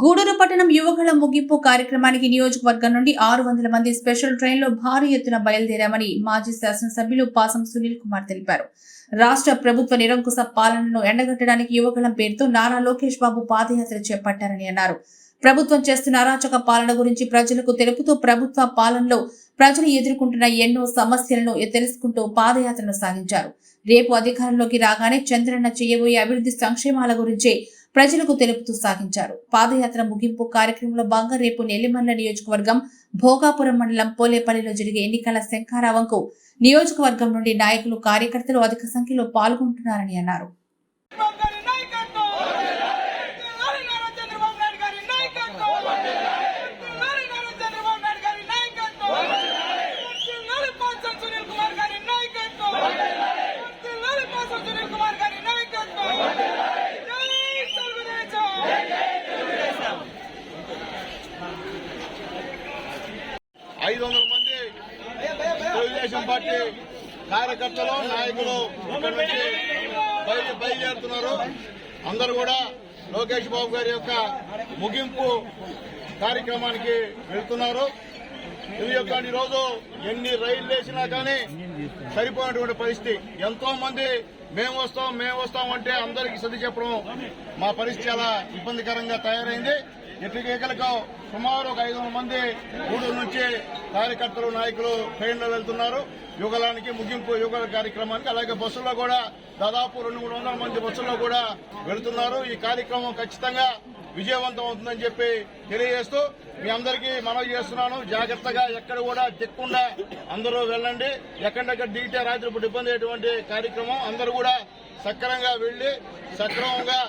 గూడూరు పట్టణం యువకుల ముగింపు కార్యక్రమానికి నియోజకవర్గం నుండి ఆరు వందల మంది స్పెషల్ ట్రైన్లో భారీ ఎత్తున బయలుదేరామని మాజీ శాసనసభ్యులు పాసం సునీల్ కుమార్ తెలిపారు. రాష్ట్ర ప్రభుత్వ నిరంకుశ పాలనను ఎండగట్టడానికి యువకులం పేరుతో నారా లోకేష్ బాబు పాదయాత్ర చేపట్టారని అన్నారు. ప్రభుత్వం చేస్తున్న అరాచక పాలన గురించి ప్రజలకు తెలుపుతూ ప్రభుత్వ పాలనలో ప్రజలు ఎదుర్కొంటున్న ఎన్నో సమస్యలను తెలుసుకుంటూ పాదయాత్రను సాగించారు. రేపు అధికారంలోకి రాగానే చంద్రన్న చేయబోయే అభివృద్ధి సంక్షేమాల గురించి ప్రజలకు తెలుపుతూ సాగించారు. పాదయాత్ర ముగింపు కార్యక్రమంలో భాగంగా రేపు నెల్లిమర్ల నియోజకవర్గం భోగాపురం మండలం పోలేపల్లిలో జరిగే ఎన్నికల శంఖారావంకు నియోజకవర్గం నుండి నాయకులు కార్యకర్తలు అధిక సంఖ్యలో పాల్గొంటున్నారని అన్నారు చంద్రబాబు గారి నాయకత్వం లాలి నారా చంద్రబాబు నాయుడు గారి నాయకత్వం లాలి నారా చంద్రబాబు నాయుడు గారి నాయకత్వం లాలి పాసం సునీల్ కుమార్ గారి నాయకత్వం లాలి పాసం సునీల్ కుమార్ గారి నాయకత్వం జై తెలుగుదేశం ఐదు వందల మంది తెలుగుదేశం పార్టీ కార్యకర్తలు నాయకులు బయలు బయలుదేరుతున్నారు. అందరూ కూడా లోకేష్ బాబు గారి యొక్క ముగింపు కార్యక్రమానికి వెళ్తున్నారు. ఇది యొక్క ఈరోజు ఎన్ని రైళ్ళు వేసినా కానీ సరిపోయినటువంటి పరిస్థితి. ఎంతో మంది మేము వస్తాం మేము వస్తాం అంటే అందరికి సర్ది చెప్పడం మా పరిస్థితి చాలా ఇబ్బందికరంగా తయారైంది. ఎట్టికేకలకు సుమారు ఒక ఐదు మంది గూడూరు నుంచి కార్యకర్తలు నాయకులు ట్రైన్లో వెళ్తున్నారు. యుగలానికి ముగింపు యుగల కార్యక్రమానికి అలాగే బస్సుల్లో కూడా దాదాపు రెండు మూడు వందల మంది బస్సుల్లో కూడా వెళుతున్నారు. ఈ కార్యక్రమం ఖచ్చితంగా విజయవంతం అవుతుందని చెప్పి తెలియజేస్తూ మీ అందరికీ మనవి చేస్తున్నాను. జాగ్రత్తగా ఎక్కడ కూడా దిక్కుండా అందరూ వెళ్ళండి. ఎక్కడెక్కడ దిగితే రాత్రి ఇబ్బంది అయ్యేటువంటి కార్యక్రమం అందరూ కూడా సక్రమంగా వెళ్ళి సక్రమంగా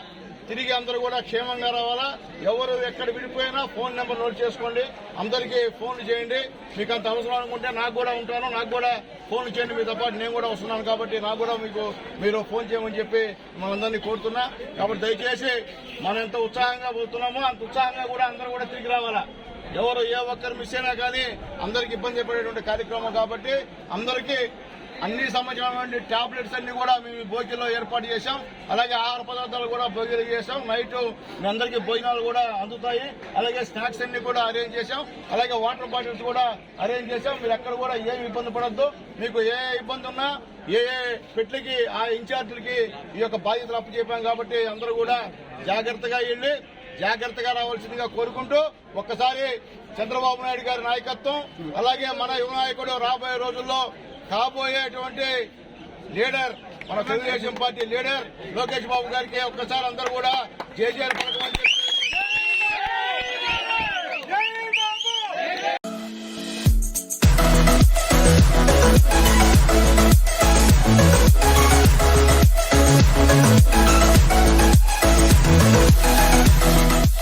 తిరిగి అందరూ కూడా క్షేమంగా రావాలా? ఎవరు ఎక్కడ విడిపోయినా ఫోన్ నెంబర్ నోట్ చేసుకోండి. అందరికీ ఫోన్ చేయండి. మీకు అంత అవసరం అనుకుంటే నాకు కూడా ఉంటాను. నాకు కూడా ఫోన్ చేయండి. మీతో పాటు నేను కూడా వస్తున్నాను కాబట్టి నాకు కూడా మీకు మీరు ఫోన్ చేయమని చెప్పి మనందరినీ కోరుతున్నా. కాబట్టి దయచేసి మనం ఎంత ఉత్సాహంగా పోతున్నామో అంత ఉత్సాహంగా కూడా అందరూ కూడా తిరిగి రావాలా? ఎవరు ఏ ఒక్కరు మిస్ అయినా కానీ అందరికి ఇబ్బంది పడేటువంటి కార్యక్రమం కాబట్టి అందరికీ అన్ని సంబంధించిన టాబ్లెట్స్ అన్ని కూడా మేము భోగిలో ఏర్పాటు చేశాం. అలాగే ఆహార పదార్థాలు కూడా భోగిలో చేశాం. నైట్ మీ అందరికీ భోజనాలు కూడా అందుతాయి. అలాగే స్నాక్స్ అన్ని కూడా అరేంజ్ చేశాం. అలాగే వాటర్ బాటిల్స్ కూడా అరేంజ్ చేశాం. మీరు ఎక్కడ కూడా ఏమి ఇబ్బంది పడద్దు. మీకు ఏ ఇబ్బంది ఉన్నా ఏ ఏ పెట్లకి ఆ ఇన్ఛార్జీలకి ఈ యొక్క బాధ్యతలు అప్పు చెప్పాం కాబట్టి అందరూ కూడా జాగ్రత్తగా వెళ్ళి జాగ్రత్తగా రావాల్సిందిగా కోరుకుంటూ ఒక్కసారి చంద్రబాబు నాయుడు గారి నాయకత్వం అలాగే మన యువ నాయకుడు రాబోయే రోజుల్లో కాబోయేటువంటి లీడర్ మన తెలుగుదేశం పార్టీ లీడర్ లోకేష్ బాబు గారికి ఒక్కసారి అందరూ కూడా జేజేఆర్ పథకం